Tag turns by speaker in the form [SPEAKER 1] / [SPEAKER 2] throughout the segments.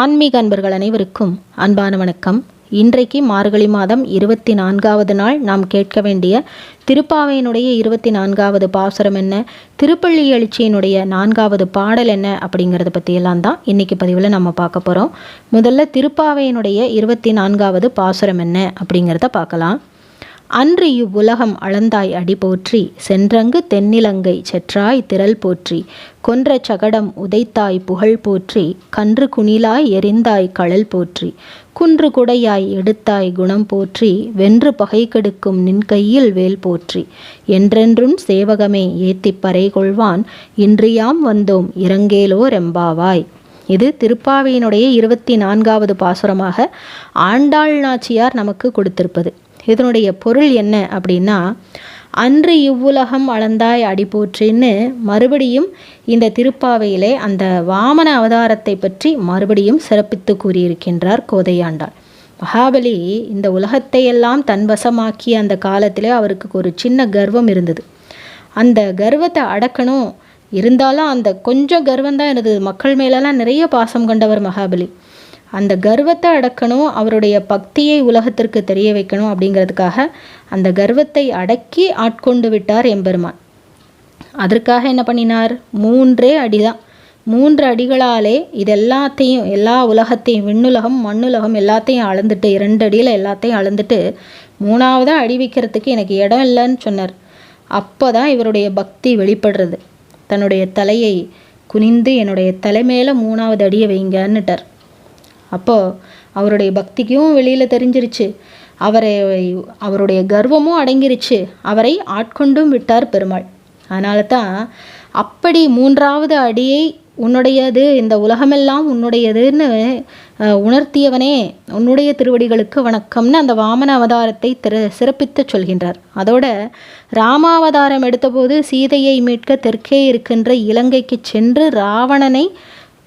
[SPEAKER 1] ஆன்மீக அன்பர்கள் அனைவருக்கும் அன்பான வணக்கம். இன்றைக்கு மார்கழி மாதம் இருபத்தி நான்காவது நாள் நாம் கேட்க வேண்டிய திருப்பாவையினுடைய இருபத்தி நான்காவது பாசுரம் என்ன திருப்பள்ளி எழுச்சியினுடைய நான்காவது பாடல் என்ன அப்படிங்கிறத பற்றியெல்லாம் தான் இன்றைக்கி பதிவில் நம்ம பார்க்க போகிறோம் முதல்ல திருப்பாவையினுடைய இருபத்தி நான்காவது பாசுரம் என்ன அப்படிங்கிறத பார்க்கலாம். அன்று இவ்வுலகம் அளந்தாய் அடி போற்றி சென்றங்கு தென்னிலங்கை செற்றாய் திரள் போற்றி கொன்ற சகடம் உதைத்தாய் புகழ் போற்றி கன்று குணிலாய் எரிந்தாய் கழல் போற்றி குன்று குடையாய் எடுத்தாய் குணம் போற்றி வென்று பகை கெடுக்கும் நின் கையில் வேல் போற்றி என்றென்றும் சேவகமே ஏத்திப் பறை கொள்வான் இன்றியாம் வந்தோம் இறங்கேலோ ரெம்பாவாய். இது திருப்பாவையினுடைய இருபத்தி நான்காவது பாசுரமாக ஆண்டாள் நாச்சியார் நமக்கு கொடுத்திருப்பது. இதனுடைய பொருள் என்ன அப்படின்னா அன்று இவ்வுலகம் அளந்தாய் அடி போற்றின்னு மறுபடியும் இந்த திருப்பாவையிலே அந்த வாமன அவதாரத்தை பற்றி மறுபடியும் சிறப்பித்து கூறியிருக்கின்றார் கோதையாண்டாள். மகாபலி இந்த உலகத்தையெல்லாம் தன்வசமாக்கிய அந்த காலத்திலே அவருக்கு ஒரு சின்ன கர்வம் இருந்தது. அந்த கர்வத்தை அடக்கணும் இருந்தாலும் அந்த கொஞ்சம் கர்வம் தான் இருந்தது. மக்கள் மேலெல்லாம் நிறைய பாசம் கொண்டவர் மகாபலி. அந்த கர்வத்தை அடக்கணும் அவருடைய பக்தியை உலகத்திற்கு தெரிய வைக்கணும் அப்படிங்கிறதுக்காக அந்த கர்வத்தை அடக்கி ஆட்கொண்டு விட்டார் எம்பெருமான். அதற்காக என்ன பண்ணினார்? மூன்றே அடிதான். மூன்று அடிகளாலே இது எல்லாத்தையும் எல்லா உலகத்தையும் விண்ணுலகம் மண்ணுலகம் எல்லாத்தையும் அளந்துட்டு இரண்டு அடியில் எல்லாத்தையும் அளந்துட்டு மூணாவதாக அடி வைக்கிறதுக்கு எனக்கு இடம் இல்லைன்னு சொன்னார். அப்போ தான் இவருடைய பக்தி வெளிப்படுறது. தன்னுடைய தலையை குனிந்து என்னுடைய தலை மேலே மூணாவது அடியை வைங்கன்னுட்டார். அப்போது அவருடைய பக்திக்கும் வெளியில் தெரிஞ்சிருச்சு. அவரை அவருடைய கர்வமும் அடங்கிருச்சு. அவரை ஆட்கொண்டும் விட்டார் பெருமாள். அதனால தான் அப்படி மூன்றாவது அடியை உன்னுடையது இந்த உலகமெல்லாம் உன்னுடையதுன்னு உணர்த்தியவனே உன்னுடைய திருவடிகளுக்கு வணக்கம்னு அந்த வாமன அவதாரத்தை திரு சிறப்பித்து சொல்கின்றார். அதோட ராமாவதாரம் எடுத்தபோது சீதையை மீட்க தெற்கே இருக்கின்ற இலங்கைக்கு சென்று ராவணனை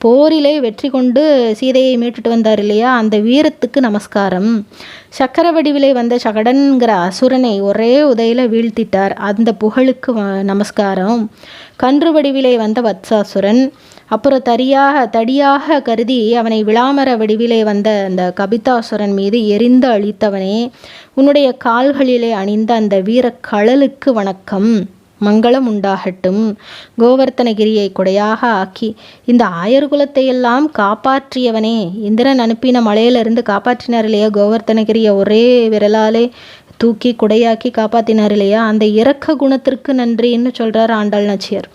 [SPEAKER 1] போரிலே வெற்றி கொண்டு சீதையை மீட்டுட்டு வந்தார் இல்லையா? அந்த வீரத்துக்கு நமஸ்காரம். சக்கர வடிவிலே வந்த சகடன்கிற அசுரனை ஒரே உதையில் வீழ்த்திட்டார். அந்த புகழுக்கு நமஸ்காரம். கன்று வடிவிலே வந்த வத்சாசுரன் அப்புறம் தரியாக தடியாக கருதி அவனை விளாமர வடிவிலே வந்த அந்த கபிதாசுரன் மீது எரிந்து அழித்தவனே உன்னுடைய கால்களிலே அணிந்த அந்த வீரக்கழலுக்கு வணக்கம். மங்களம் உண்டாகட்டும் கோவர்த்தனகிரியை கொடையாக ஆக்கி இந்த ஆயர்குலத்தையெல்லாம் காப்பாற்றியவனே. இந்திரன் அனுப்பின மலையிலிருந்து காப்பாற்றினார் இல்லையா கோவர்த்தனகிரியை ஒரே விரலாலே தூக்கி குடையாக்கி காப்பாற்றினார் இல்லையா அந்த இரக்க குணத்திற்கு நன்றின்னு சொல்கிறார் ஆண்டாள் நாச்சியார்.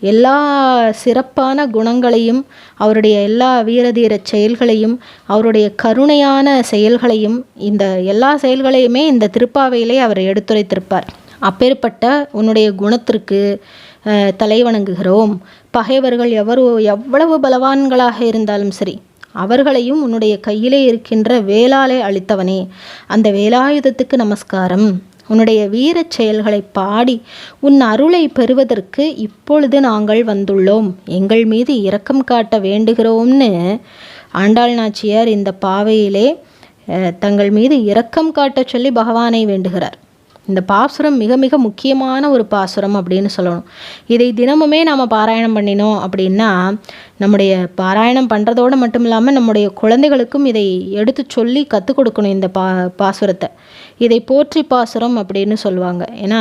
[SPEAKER 1] எல்லா சிறப்பான குணங்களையும் அவருடைய எல்லா வீரதீர செயல்களையும் அவருடைய கருணையான செயல்களையும் இந்த எல்லா செயல்களையுமே இந்த திருப்பாவையிலே அவர் எடுத்துரைத்திருப்பார். அப்பேற்பட்ட உன்னுடைய குணத்திற்கு தலை வணங்குகிறோம். பகைவர்கள் எவரோ எவ்வளவு பலவான்களாக இருந்தாலும் சரி அவர்களையும் உன்னுடைய கையிலே இருக்கின்ற வேளாலே அளித்தவனே அந்த வேலாயுதத்துக்கு நமஸ்காரம். உன்னுடைய வீரச் செயல்களை பாடி உன் அருளை பெறுவதற்கு இப்பொழுது நாங்கள் வந்துள்ளோம். எங்கள் மீது இரக்கம் காட்ட வேண்டுகிறோம்னு ஆண்டாள் நாச்சியார் இந்த பாவையிலே தங்கள் மீது இரக்கம் காட்டச் சொல்லி பகவானை வேண்டுகிறார். இந்த பாசுரம் மிக மிக முக்கியமான ஒரு பாசுரம் அப்படின்னு சொல்லணும். இதை தினமுமே நாம் பாராயணம் பண்ணினோம் அப்படின்னா நம்முடைய பாராயணம் பண்ணுறதோடு மட்டும் இல்லாமல் நம்முடைய குழந்தைகளுக்கும் இதை எடுத்து சொல்லி கற்றுக் கொடுக்கணும் இந்த பா பாசுரத்தை. இதை போற்றி பாசுரம் அப்படின்னு சொல்லுவாங்க. ஏன்னா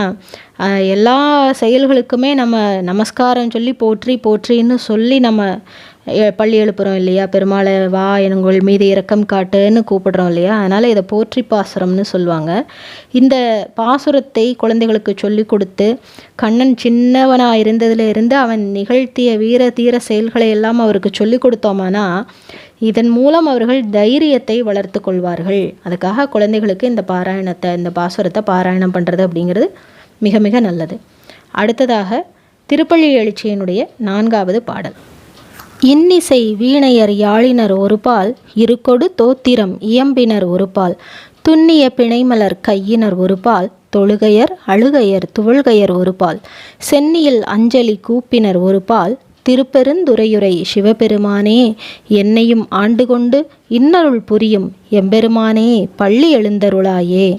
[SPEAKER 1] எல்லா செயல்களுக்குமே நம்ம நமஸ்காரம் சொல்லி போற்றி போற்றின்னு சொல்லி நம்ம பள்ளி எழுப்புறோம் இல்லையா? பெருமாளை வா எங்கள் மீது இரக்கம் காட்டுன்னு கூப்பிடுறோம் இல்லையா? அதனால் இதை போற்றி பாசுரம்னு சொல்லுவாங்க. இந்த பாசுரத்தை குழந்தைகளுக்கு சொல்லி கொடுத்து கண்ணன் சின்னவனாக இருந்ததுல இருந்து அவன் நிகழ்த்திய வீர தீர செயல்களை எல்லாம் அவருக்கு சொல்லி கொடுத்தோமானா இதன் மூலம் அவர்கள் தைரியத்தை வளர்த்து கொள்வார்கள். அதுக்காக குழந்தைகளுக்கு இந்த பாராயணத்தை இந்த பாசுரத்தை பாராயணம் பண்ணுறது அப்படிங்கிறது மிக மிக நல்லது. அடுத்ததாக திருப்பள்ளி எழுச்சியினுடைய நான்காவது பாடல். இன்னிசை வீணையர் யாழினர் ஒருபால் இருக்கொடு தோத்திரம் இயம்பினர் ஒருபால் துண்ணிய பிணைமலர் கையினர் ஒருபால் தொழுகையர் அழுகையர் துவழ்கையர் ஒருபால் சென்னியில் அஞ்சலி கூப்பினர் ஒருபால் திருப்பெருந்துரையுரை சிவபெருமானே என்னையும் ஆண்டு கொண்டு இன்னருள் புரியும் எம்பெருமானே பள்ளி எழுந்தருளாயே.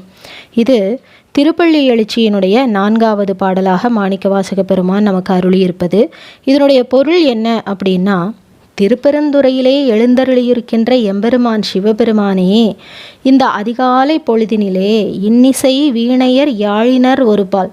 [SPEAKER 1] இது திருப்பள்ளி எழுச்சியினுடைய நான்காவது பாடலாக மாணிக்கவாசக பெருமான் நமக்கு அருளியிருப்பது. இதனுடைய பொருள் என்ன அப்படின்னா திருப்பெருந்துறையிலே எழுந்தருளியிருக்கின்ற எம்பெருமான் சிவபெருமானே இந்த அதிகாலை பொழுதினிலே இன்னிசை வீணையர் யாழினர் ஒருபால்.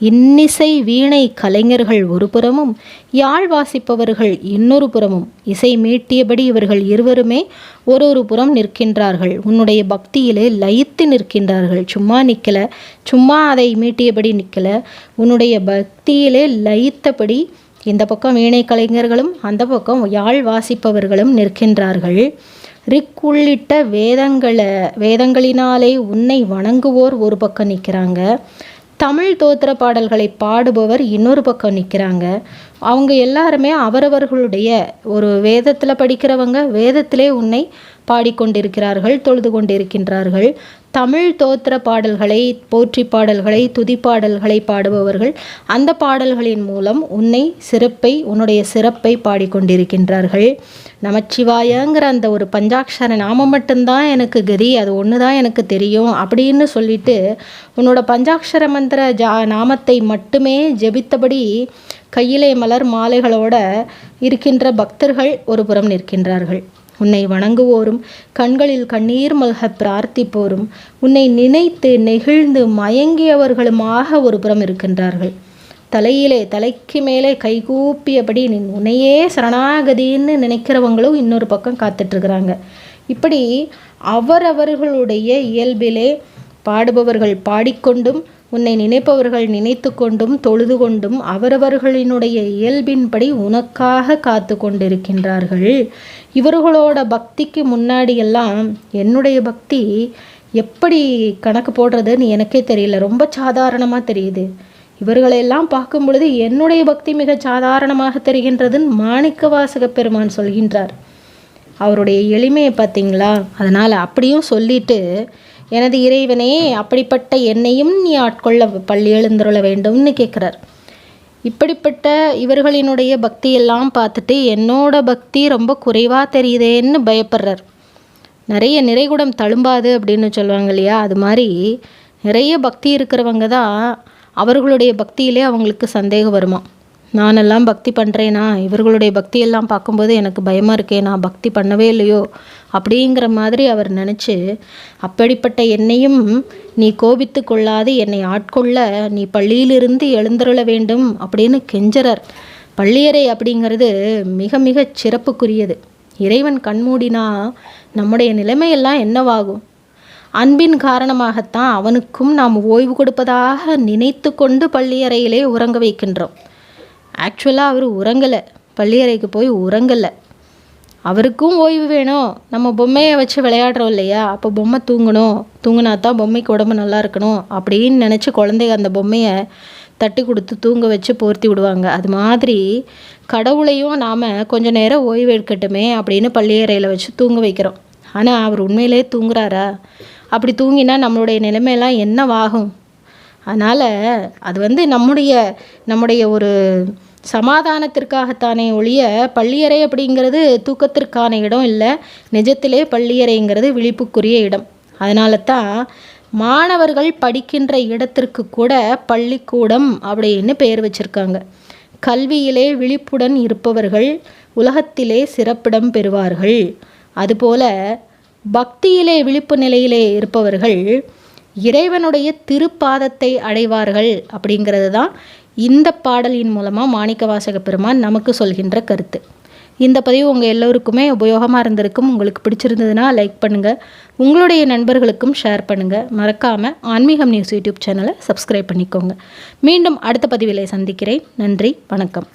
[SPEAKER 1] இன்னிசை வீணை கலைஞர்கள் ஒரு புறமும் யாழ் வாசிப்பவர்கள் இன்னொரு புறமும் இசை மீட்டியபடி இவர்கள் இருவருமே ஒரு ஒரு புறம் நிற்கின்றார்கள். உன்னுடைய பக்தியிலே லயித்து நிற்கின்றார்கள். சும்மா நிற்கல சும்மா அதை மீட்டியபடி நிற்கல உன்னுடைய பக்தியிலே லயித்தபடி இந்த பக்கம் வீணை கலைஞர்களும் அந்த பக்கம் யாழ் வாசிப்பவர்களும் நிற்கின்றார்கள். ரிக் உள்ளிட்ட வேதங்களை வேதங்களினாலே உன்னை வணங்குவோர் ஒரு பக்கம் நிற்கிறாங்க. தமிழ் தோத்திர பாடல்களை பாடுபவர் இன்னொரு பக்கம் நிற்கிறாங்க. அவங்க எல்லாருமே அவரவர்களுடைய ஒரு வேதத்தில் படிக்கிறவங்க வேதத்திலே உன்னை பாடிக்கொண்டிருக்கிறார்கள் தொழுது கொண்டிருக்கின்றார்கள். தமிழ் தோத்திர பாடல்களை போற்றி பாடல்களை துதிப்பாடல்களை பாடுபவர்கள் அந்த பாடல்களின் மூலம் உன்னை சிறப்பை உன்னுடைய சிறப்பை பாடிக்கொண்டிருக்கின்றார்கள். நமச்சிவாயங்கிற அந்த ஒரு பஞ்சாட்சர நாமம் மட்டும்தான் எனக்கு கதி அது ஒன்று தான் எனக்கு தெரியும் அப்படின்னு சொல்லிட்டு உன்னோட பஞ்சாட்சர மந்திர ஜா நாமத்தை மட்டுமே ஜெபித்தபடி கையிலே மலர் மாலைகளோட இருக்கின்ற பக்தர்கள் ஒரு புறம் நிற்கின்றார்கள். உன்னை வணங்குவோரும் கண்களில் கண்ணீர் மல்க பிரார்த்திப்போரும் உன்னை நினைத்து நெகிழ்ந்து மயங்கியவர்களுமாக ஒரு புறம் இருக்கின்றார்கள். தலையிலே தலைக்கு மேலே கைகூப்பியபடி நீ உன்னையே சரணாகதின்னு நினைக்கிறவங்களும் இன்னொரு பக்கம் காத்துட்ருக்குறாங்க. இப்படி அவரவர்களுடைய இயல்பிலே பாடுபவர்கள் பாடிக்கொண்டும் உன்னை நினைப்பவர்கள் நினைத்து கொண்டும் தொழுது கொண்டும் அவரவர்களினுடைய இயல்பின்படி உனக்காக காத்து கொண்டிருக்கின்றார்கள் இவர்களோட பக்திக்கு முன்னாடியெல்லாம் என்னுடைய பக்தி எப்படி கணக்கு போடுறதுன்னு எனக்கே தெரியல. ரொம்ப சாதாரணமாக தெரியுது. இவர்களெல்லாம் பார்க்கும் பொழுது என்னுடைய பக்தி மிக சாதாரணமாக தெரிகின்றதுன்னு மாணிக்க வாசக பெருமான் சொல்கின்றார். அவருடைய எளிமையை பார்த்தீங்களா? அதனால் அப்படியும் சொல்லிட்டு எனது இறைவனே அப்படிப்பட்ட என்னையும் நீ ஆட்கொள்ள பள்ளி எழுந்துள்ள வேண்டும்னு கேட்குறார். இப்படிப்பட்ட இவர்களினுடைய பக்தியெல்லாம் பார்த்துட்டு என்னோட பக்தி ரொம்ப குறைவாக தெரியுதேன்னு பயப்படுறார். நிறைய நிறைகுடம் தழும்பாது அப்படின்னு சொல்லுவாங்க இல்லையா? அது மாதிரி நிறைய பக்தி இருக்கிறவங்க தான் அவர்களுடைய பக்தியிலே அவங்களுக்கு சந்தேகம் வருமா? நானெல்லாம் பக்தி பண்ணுறேனா இவர்களுடைய பக்தியெல்லாம் பார்க்கும்போது எனக்கு பயமாக இருக்கே நான் பக்தி பண்ணவே இல்லையோ? அப்படிங்கிற மாதிரி அவர் நினச்சி அப்படிப்பட்ட என்னையும் நீ கோபித்து கொள்ளாது என்னை ஆட்கொள்ள நீ பள்ளியிலிருந்து எழுந்தருள வேண்டும் அப்படின்னு கெஞ்சறார். பள்ளியறை அப்படிங்கிறது மிக மிக சிறப்புக்குரியது. இறைவன் கண்மூடினா நம்முடைய நிலைமையெல்லாம் என்னவாகும்? அன்பின் காரணமாகத்தான் அவனுக்கும் நாம் ஓய்வு கொடுப்பதாக நினைத்து கொண்டு பள்ளியறையிலே உறங்க வைக்கின்றோம். ஆக்சுவலாக அவர் உறங்கலை. பள்ளியறைக்கு போய் உறங்கலை. அவருக்கும் ஓய்வு வேணும். நம்ம பொம்மையை வச்சு விளையாடுறோம் இல்லையா? அப்போ பொம்மை தூங்கணும். தூங்கினா தான் பொம்மைக்கு உடம்பு நல்லா இருக்கணும். அப்படின்னு நினச்சி குழந்தைங்க அந்த பொம்மையை தட்டி கொடுத்து தூங்க வச்சு போர்த்தி விடுவாங்க. அது மாதிரி கடவுளையும் நாம் கொஞ்ச நேரம் ஓய்வு எடுக்கட்டுமே அப்படின்னு பள்ளியறையில் வச்சு தூங்க வைக்கிறோம். ஆனால் அவர் உண்மையிலே தூங்குறாரா? அப்படி தூங்கினா நம்மளுடைய நிலைமையெல்லாம் என்னவாகும்? அதனால் அது வந்து நம்முடைய நம்முடைய ஒரு சமாதானத்திற்காகத்தானே ஒழிய பள்ளியறை அப்படிங்கிறது தூக்கத்திற்கான இடம் இல்லை. நிஜத்திலே பள்ளியறைங்கிறது விழிப்புக்குரிய இடம். அதனால தான் மாணவர்கள் படிக்கின்ற இடத்திற்கு கூட பள்ளிக்கூடம் அப்படின்னு பெயர் வச்சுருக்காங்க. கல்வியிலே விழிப்புடன் இருப்பவர்கள் உலகத்திலே சிறப்பிடம் பெறுவார்கள். அதுபோல பக்தியிலே விழிப்பு நிலையிலே இருப்பவர்கள் இறைவனுடைய திருப்பாதத்தை அடைவார்கள் அப்படிங்கிறது தான் இந்த பாடலின் மூலமாக மாணிக்க வாசக பெருமான் நமக்கு சொல்கின்ற கருத்து. இந்த பதிவு உங்கள் எல்லோருக்குமே உபயோகமாக இருந்திருக்கும். உங்களுக்கு பிடிச்சிருந்ததுன்னா லைக் பண்ணுங்கள் உங்களுடைய நண்பர்களுக்கும் ஷேர் பண்ணுங்கள் மறக்காமல் ஆன்மீகம் நியூஸ் யூடியூப் சேனலை சப்ஸ்கிரைப் பண்ணிக்கோங்க. மீண்டும் அடுத்த பதிவிலை சந்திக்கிறேன். நன்றி வணக்கம்.